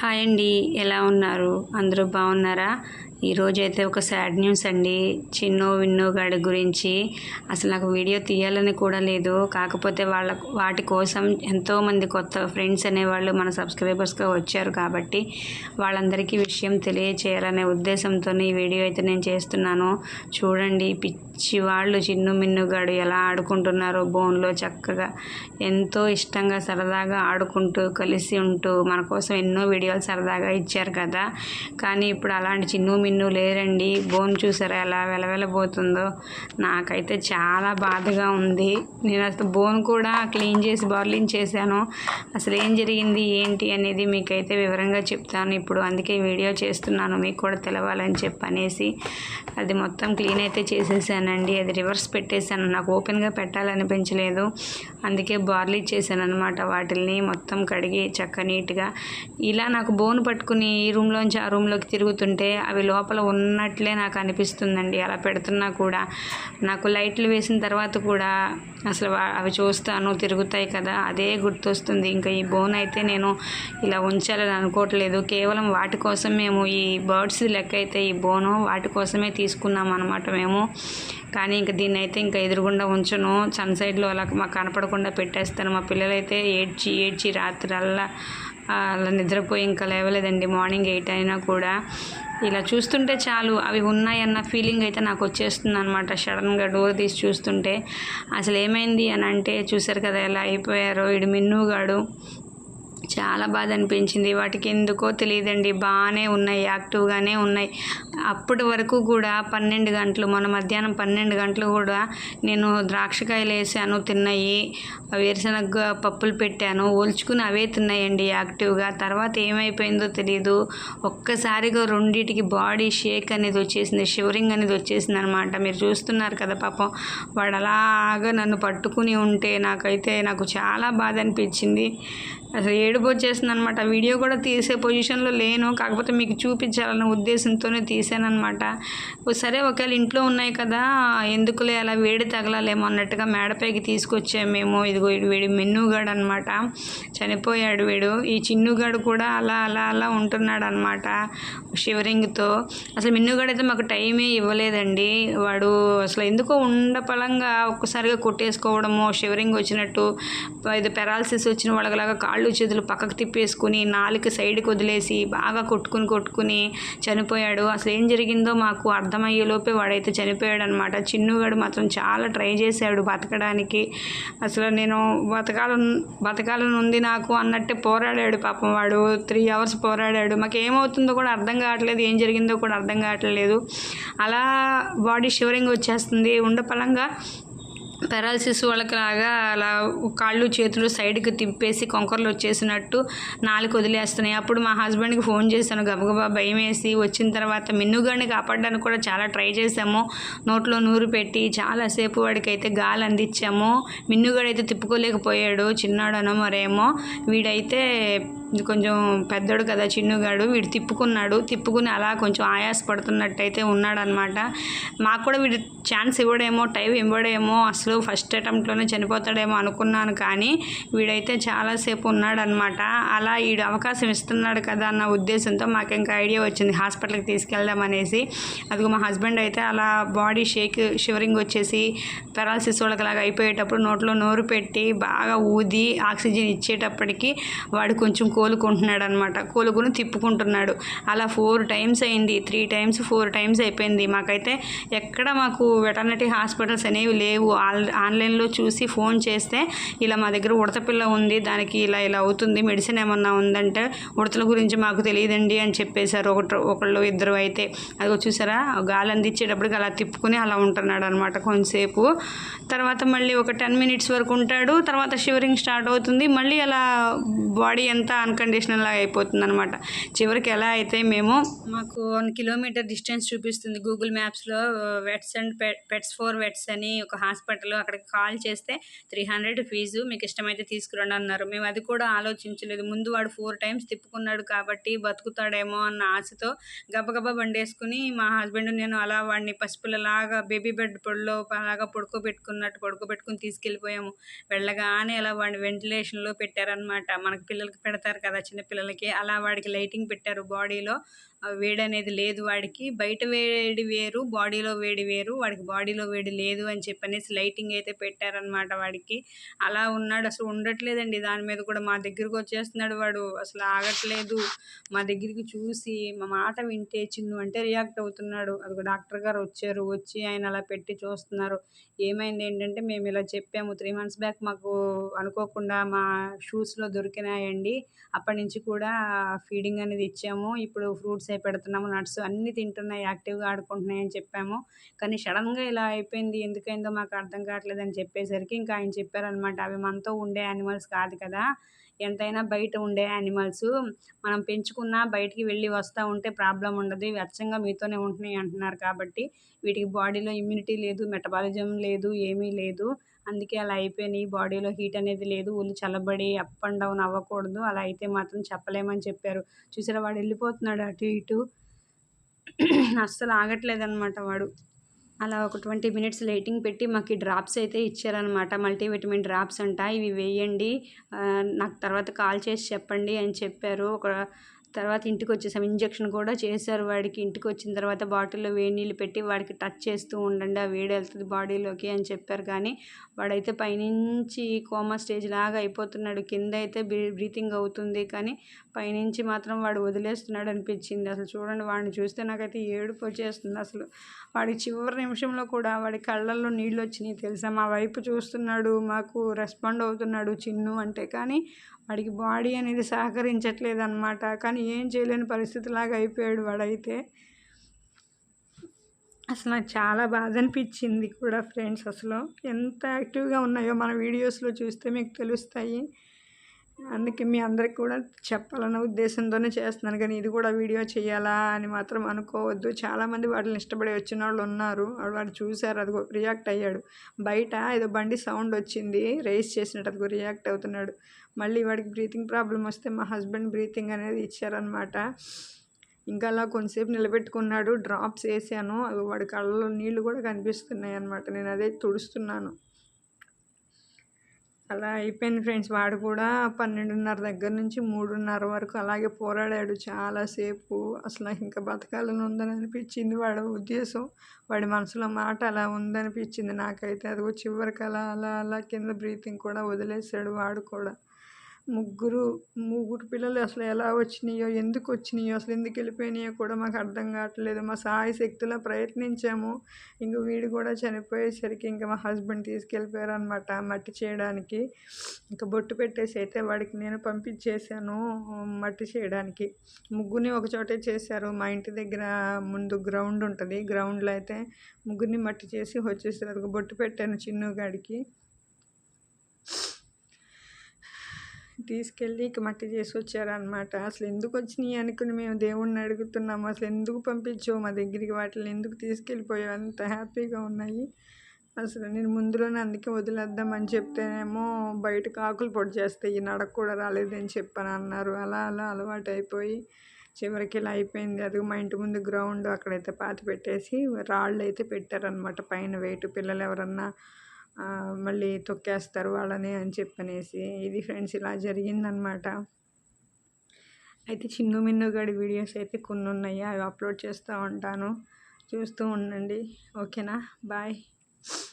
Hi అండి ఎలా ఉన్నారు? అందరూ బాగున్నారా? ఈరోజు అయితే ఒక సాడ్ న్యూస్ అండి. చిన్నో విన్నో గాడి గురించి. అసలు నాకు వీడియో తీయాలని కూడా లేదు. కాకపోతే వాళ్ళ వాటి కోసం ఎంతోమంది కొత్త ఫ్రెండ్స్ అనేవాళ్ళు మన సబ్స్క్రైబర్స్గా వచ్చారు కాబట్టి వాళ్ళందరికీ విషయం తెలియచేయాలనే ఉద్దేశంతో ఈ వీడియో అయితే నేను చేస్తున్నాను. చూడండి పిచ్చి వాళ్ళు చిన్ను మిన్నుగాడు ఎలా ఆడుకుంటున్నారో బోన్లో చక్కగా. ఎంతో ఇష్టంగా సరదాగా ఆడుకుంటూ కలిసి ఉంటూ మన కోసం ఎన్నో వీడియోలు సరదాగా ఇచ్చారు కదా. కానీ ఇప్పుడు అలాంటి చిన్ను మిన్ను లేరండి. బోన్ చూసారా ఎలా వెలవెలబోతుందో? నాకైతే చాలా బాధగా ఉంది. నేను అసలు బోన్ కూడా క్లీన్ చేసి బార్లింగ్ చేశాను. అసలు ఏం జరిగింది ఏంటి అనేది మీకైతే వివరంగా చెప్తాను. ఇప్పుడు అందుకే వీడియో చేస్తున్నాను. మీకు కూడా తెలవాలని చెప్పి అనేసి అది మొత్తం క్లీన్ అయితే చేసేసానండి. అది రివర్స్ పెట్టేశాను. నాకు ఓపెన్గా పెట్టాలనిపించలేదు. అందుకే బార్లీ చేశాను అనమాట వాటిల్ని మొత్తం కడిగి చక్క నీట్గా ఇలా నాకు బోన్ పట్టుకుని ఈ రూమ్లోంచి ఆ రూమ్లోకి తిరుగుతుంటే అవి లోపల ఉన్నట్లే నాకు అనిపిస్తుందండి. అలా పెడుతున్నా కూడా. నాకు లైట్లు వేసిన తర్వాత కూడా అసలు అవి చూస్తాను తిరుగుతాయి కదా అదే గుర్తొస్తుంది. ఇంకా ఈ బోన్ అయితే నేను ఇలా ఉంచాలని అనుకోవట్లేదు. కేవలం వాటి కోసం మేము ఈ బర్డ్స్ లెక్క అయితే ఈ బోను వాటి కోసమే తీసుకున్నాం అనమాట మేము. కానీ ఇంకా దీన్ని అయితే ఇంకా ఎదురుగుండా ఉంచను. సన్ సైడ్లో అలా మాకు కనపడకుండా పెట్టేస్తాను. మా పిల్లలైతే ఏడ్చి ఏడ్చి రాత్రల్లా అలా నిద్రపోయి ఇంకా లేవలేదండి. మార్నింగ్ ఎయిట్ అయినా కూడా. ఇలా చూస్తుంటే చాలు అవి ఉన్నాయన్న ఫీలింగ్ అయితే నాకు వచ్చేస్తుంది అనమాట సడన్గా డోర్ తీసి చూస్తుంటే అసలు ఏమైంది అని అంటే చూసారు కదా ఎలా అయిపోయారో ఇడు మిన్నుగాడు. చాలా బాధ అనిపించింది. వాటికి ఎందుకో తెలియదండి. బాగానే ఉన్నాయి. యాక్టివ్గానే ఉన్నాయి. అప్పటి వరకు కూడా పన్నెండు గంటలు మన మధ్యాహ్నం పన్నెండు గంటలు కూడా నేను ద్రాక్షకాయలు వేసాను తిన్నాయి. వేరుశనగ పప్పులు పెట్టాను. ఓల్చుకుని అవే తిన్నాయండి యాక్టివ్గా. తర్వాత ఏమైపోయిందో తెలియదు ఒక్కసారిగా రెండింటికి బాడీ షేక్ అనేది వచ్చేసింది. షివరింగ్ అనేది వచ్చేసింది అనమాట మీరు చూస్తున్నారు కదా పాపం. వాడు అలాగా నన్ను పట్టుకుని ఉంటే నాకైతే నాకు చాలా బాధ అనిపించింది. అసలు ఏడుపు వచ్చేసింది అనమాట వీడియో కూడా తీసే పొజిషన్లో లేను. కాకపోతే మీకు చూపించాలన్న ఉద్దేశంతోనే తీసానమాట సరే ఒకవేళ ఇంట్లో ఉన్నాయి కదా ఎందుకులే అలా వేడి తగలాలేమో అన్నట్టుగా మేడపైకి తీసుకొచ్చాము మేము. ఇదిగో వీడు మెన్నుగాడు మిన్నుగాడు అనమాట చనిపోయాడు వీడు. ఈ చిన్నుగాడు కూడా అలా అలా అలా ఉంటున్నాడు అనమాట షివరింగ్తో అసలు మిన్నుగాడు అయితే మాకు టైమే ఇవ్వలేదండి. వాడు అసలు ఎందుకో ఉండపలంగా ఒక్కసారిగా కొట్టేసుకోవడము షివరింగ్ వచ్చినట్టు ఇది పెరాలసిస్ వచ్చిన వాళ్ళలాగా కాళ్ళు చేతులు పక్కకు తిప్పేసుకుని నాలుక సైడ్కి వదిలేసి బాగా కొట్టుకుని కొట్టుకుని చనిపోయాడు. అసలు ఏం జరిగిందో మాకు అర్థమయ్యే లోపే వాడైతే చనిపోయాడు అనమాట చిన్నుగాడు మాత్రం చాలా ట్రై చేశాడు బతకడానికి. అసలు నేను బతకాలను బతకాలని ఉంది నాకు అన్నట్టే పోరాడాడు పాపం వాడు. త్రీ అవర్స్ పోరాడాడు. మాకు ఏమవుతుందో కూడా అర్థం కావట్లేదు ఏం జరిగిందో కూడా అర్థం కావట్లేదు. అలా బాడీ షివరింగ్ వచ్చేస్తుంది. ఉండపలంగా పెరాలసిస్ వాళ్ళకి లాగా అలా కాళ్ళు చేతులు సైడ్కి తిప్పేసి కొంకర్లు వచ్చేసినట్టు నాలుగు వదిలేస్తున్నాయి. అప్పుడు మా హస్బెండ్కి ఫోన్ చేశాను. గబగబా భయం వేసి వచ్చిన తర్వాత మిన్నుగాడిని కాపాడడానికి కూడా చాలా ట్రై చేసాము నోట్లో నూరు పెట్టి చాలాసేపు వాడికి అయితే గాలి అందించాము. మిన్నుగాడు అయితే తిప్పుకోలేకపోయాడు. చిన్నాడనో మరేమో. వీడైతే కొంచెం పెద్దోడు కదా చిన్నుగాడు వీడు తిప్పుకున్నాడు. తిప్పుకుని అలా కొంచెం ఆయాస పడుతున్నట్టయితే ఉన్నాడనమాట. మాకు కూడా వీడు ఛాన్స్ ఇవ్వడేమో టైం ఇవ్వడేమో అసలు ఫస్ట్ అటెంప్ట్లోనే చనిపోతాడేమో అనుకున్నాను కానీ వీడైతే చాలాసేపు ఉన్నాడనమాట. అలా వీడు అవకాశం ఇస్తున్నాడు కదా అన్న ఉద్దేశంతో మాకు ఇంకా ఐడియా వచ్చింది హాస్పిటల్కి తీసుకెళ్దాం అనేసి. అదిగో మా హస్బెండ్ అయితే అలా బాడీ షేక్ షివరింగ్ వచ్చేసి పెరాలసిస్ వాళ్ళకిలాగా అయిపోయేటప్పుడు నోట్లో నోరు పెట్టి బాగా ఊది ఆక్సిజన్ ఇచ్చేటప్పటికి వాడు కొంచెం కోలుకుంటున్నాడు అనమాట కోలుకుని తిప్పుకుంటున్నాడు. అలా ఫోర్ టైమ్స్ అయింది. త్రీ టైమ్స్ ఫోర్ టైమ్స్ అయిపోయింది. మాకైతే ఎక్కడ మాకు వెటర్నరీ హాస్పిటల్స్ అనేవి లేవు. ఆల్ ఆన్లైన్లో చూసి ఫోన్ చేస్తే ఇలా మా దగ్గర ఉడత పిల్ల ఉంది. దానికి ఇలా ఇలా అవుతుంది. మెడిసిన్ ఏమన్నా ఉందంటే ఉడతల గురించి మాకు తెలియదండి అని చెప్పేశారు ఒకటి ఒకళ్ళు ఇద్దరు అయితే. అది చూసారా? గాలి అందించేటప్పటికి అలా తిప్పుకుని అలా ఉంటున్నాడు అనమాట కొంతసేపు. తర్వాత మళ్ళీ ఒక టెన్ మినిట్స్ వరకు ఉంటాడు. తర్వాత షివరింగ్ స్టార్ట్ అవుతుంది. మళ్ళీ అలా బాడీ అంతా అన్కండిషనల్ లాగా అయిపోతుంది అనమాట చివరికి ఎలా అయితే మేము మాకు వన్ కిలోమీటర్ డిస్టెన్స్ చూపిస్తుంది Google మ్యాప్స్లో vets and pets for vets అని ఒక హాస్పిటల్ అక్కడికి కాల్ చేస్తే త్రీ హండ్రెడ్ ఫీజు మీకు ఇష్టమైతే తీసుకురండి అన్నారు. మేము అది కూడా ఆలోచించలేదు. ముందు వాడు ఫోర్ టైమ్స్ తిప్పుకున్నాడు కాబట్టి బతుకుతాడేమో అన్న ఆశతో గబగబా బండేసుకుని మా హస్బెండ్ నేను అలా వాడిని పసిపిల్లలాగా బేబీ బెడ్ పొడిలో అలాగా పడుకోబెట్టుకున్నట్టు పడుకోబెట్టుకుని తీసుకెళ్ళిపోయాము. వెళ్ళగానే అలా వాడిని వెంటిలేషన్లో పెట్టారనమాట మనకి పిల్లలకి పెడతారు పెడతారు కదా చిన్నపిల్లలకి. అలా వాడికి లైటింగ్ పెట్టారు బాడీలో. వేడి అనేది లేదు వాడికి. బయట వేడి వేరు బాడీలో వేడి వేరు. వాడికి బాడీలో వేడి లేదు అని చెప్పనేసి లైటింగ్ అయితే పెట్టారనమాట వాడికి. అలా ఉన్నాడు. అసలు ఉండట్లేదండి. దాని మీద కూడా మా దగ్గరకు వచ్చేస్తున్నాడు వాడు. అసలు ఆగట్లేదు. మా దగ్గరికి చూసి మా మాట వింటే చిన్ను అంటే రియాక్ట్ అవుతున్నాడు. అది డాక్టర్ గారు వచ్చారు. వచ్చి ఆయన అలా పెట్టి చూస్తున్నారు. ఏమైంది? ఏంటంటే మేము ఇలా చెప్పాము. త్రీ మంత్స్ బ్యాక్ మాకు అనుకోకుండా మా షూస్లో దొరికినాయండి. అప్పటి నుంచి కూడా ఫీడింగ్ అనేది ఇచ్చాము. ఇప్పుడు ఫ్రూట్స్ అవి పెడుతున్నాము నట్స్ అన్నీ తింటున్నాయి యాక్టివ్గా ఆడుకుంటున్నాయి అని చెప్పాము. కానీ సడన్గా ఇలా అయిపోయింది ఎందుకైందో మాకు అర్థం కావట్లేదు అని చెప్పేసరికి ఇంకా ఆయన చెప్పారనమాట అవి మనతో ఉండే యానిమల్స్ కాదు కదా. ఎంతైనా బయట ఉండే యానిమల్స్ మనం పెంచుకున్నా బయటికి వెళ్ళి వస్తూ ఉంటే ప్రాబ్లం ఉండదు. ఇవి అచ్చంగా మీతోనే ఉంటున్నాయి అంటున్నారు కాబట్టి వీటికి బాడీలో ఇమ్యూనిటీ లేదు మెటబాలిజం లేదు ఏమీ లేదు. అందుకే అలా అయిపోయినాయి. బాడీలో హీట్ అనేది లేదు. ఒళ్ళు చల్లబడి అప్ అండ్ డౌన్ అవ్వకూడదు. అలా అయితే మాత్రం చెప్పలేమని చెప్పారు. చూసారా వాడు వెళ్ళిపోతున్నాడు అటు ఇటు. అస్సలు ఆగట్లేదు అనమాట వాడు. అలా ఒక ట్వంటీ మినిట్స్ లైటింగ్ పెట్టి మాకు డ్రాప్స్ అయితే ఇచ్చారనమాట మల్టీవిటమిన్ డ్రాప్స్ అంట ఇవి వేయండి. నాకు తర్వాత కాల్ చేసి చెప్పండి అని చెప్పారు. ఒక తర్వాత ఇంటికి వచ్చేసాం ఇంజక్షన్ కూడా చేశారు వాడికి. ఇంటికి వచ్చిన తర్వాత బాటిల్లో వేడి నీళ్ళు పెట్టి వాడికి టచ్ చేస్తూ ఉండండి ఆ వేడి వెళ్తుంది బాడీలోకి అని చెప్పారు. కానీ వాడైతే పైనుంచి కోమా స్టేజ్ లాగా అయిపోతున్నాడు. కింద అయితే బ్రీతింగ్ అవుతుంది. కానీ పైనుంచి మాత్రం వాడు వదిలేస్తున్నాడు అనిపించింది. అసలు చూడండి వాడిని చూస్తే నాకైతే ఏడుపు వచ్చేస్తుంది అసలు. వాడి చివరి నిమిషంలో కూడా వాడి కళ్ళల్లో నీళ్ళు వచ్చినాయి తెలుసా? మా వైపు చూస్తున్నాడు మాకు రెస్పాండ్ అవుతున్నాడు చిన్ను అంటే. కానీ వాడికి బాడీ అనేది సహకరించట్లేదు అనమాట కానీ ఏం చేయలేని పరిస్థితిలాగా అయిపోయాడు వాడైతే. అసలు నాకు చాలా బాధ అనిపించింది కూడా ఫ్రెండ్స్ అసలు. ఎంత యాక్టివ్గా ఉన్నాయో మన వీడియోస్లో చూస్తే మీకు తెలుస్తాయి. అందుకే మీ అందరికి కూడా చెప్పాలన్న ఉద్దేశంతోనే చేస్తున్నాను. కానీ ఇది కూడా వీడియో చేయాలా అని మాత్రం అనుకోవద్దు. చాలామంది వాటిని ఇష్టపడి వచ్చిన వాళ్ళు ఉన్నారు. వాడు చూశారు అది రియాక్ట్ అయ్యాడు. బయట ఏదో బండి సౌండ్ వచ్చింది రేస్ చేసినట్టు అది రియాక్ట్ అవుతున్నాడు. మళ్ళీ వాడికి బ్రీతింగ్ ప్రాబ్లం వస్తే మా హస్బెండ్ బ్రీతింగ్ అనేది ఇచ్చారనమాట ఇంకా అలా కొంతసేపు నిలబెట్టుకున్నాడు డ్రాప్స్ వేసాను. వాడి కళ్ళలో నీళ్ళు కూడా కనిపిస్తున్నాయి అనమాట నేను అదే తుడుస్తున్నాను. అలా అయిపోయింది ఫ్రెండ్స్. వాడు కూడా పన్నెండున్నర దగ్గర నుంచి మూడున్నర వరకు అలాగే పోరాడాడు చాలాసేపు అసలు ఇంకా బతకాలని ఉందని అనిపించింది వాడి ఉద్దేశం. వాడి మనసులో మాట అలా ఉందనిపించింది నాకైతే. అది చివరికి అలా అలా అలా కింద బ్రీతింగ్ కూడా వదిలేసాడు వాడు కూడా. ముగ్గురు ముగ్గురు పిల్లలు అసలు ఎలా వచ్చినాయో ఎందుకు వచ్చినాయో అసలు ఎందుకు వెళ్ళిపోయినాయో కూడా మాకు అర్థం కావట్లేదు. మా సాయి శక్తిలో ప్రయత్నించాము. ఇంక వీడు కూడా చనిపోయేసరికి ఇంకా మా హస్బెండ్ తీసుకెళ్ళిపోయారు అనమాట మట్టి చేయడానికి. ఇంకా బొట్టు పెట్టేసి అయితే వాడికి నేను పంపించేశాను మట్టి చేయడానికి. ముగ్గురిని ఒకచోటే చేశారు. మా ఇంటి దగ్గర ముందు గ్రౌండ్ ఉంటుంది. గ్రౌండ్లో అయితే ముగ్గురిని మట్టి చేసి వచ్చేసారు. బొట్టు పెట్టాను చిన్నుగాడికి. తీసుకెళ్ళి ఇక మట్టి చేసి వచ్చారనమాట అసలు ఎందుకు వచ్చినాయి అనుకుని మేము దేవుణ్ణి అడుగుతున్నాము. అసలు ఎందుకు పంపించావు మా దగ్గరికి? వాటిని ఎందుకు తీసుకెళ్ళిపోయావు? అంత హ్యాపీగా ఉన్నాయి. అసలు నేను ముందులోనే అందుకే వదిలేద్దామని చెప్తేనేమో బయట ఆకులు పొడి చేస్తాయి. నడక కూడా రాలేదని చెప్పని అన్నారు. అలా అలా అలవాటు అయిపోయి చివరికి ఇలా అయిపోయింది. అది మా ఇంటి ముందు గ్రౌండ్ అక్కడైతే పాతి పెట్టేసి రాళ్ళు అయితే పెట్టారనమాట పైన వెయిట్ పిల్లలు ఎవరన్నా మళ్ళీ తొక్కేస్తారు వాళ్ళని అని చెప్పనేసి ఇది ఫ్రెండ్స్ ఇలా జరిగిందనమాట. అయితే చిన్ను మిన్నుగడి వీడియోస్ అయితే కొన్ని ఉన్నాయి అవి అప్లోడ్ చేస్తూ ఉంటాను. చూస్తూ ఉండండి. ఓకేనా? బాయ్.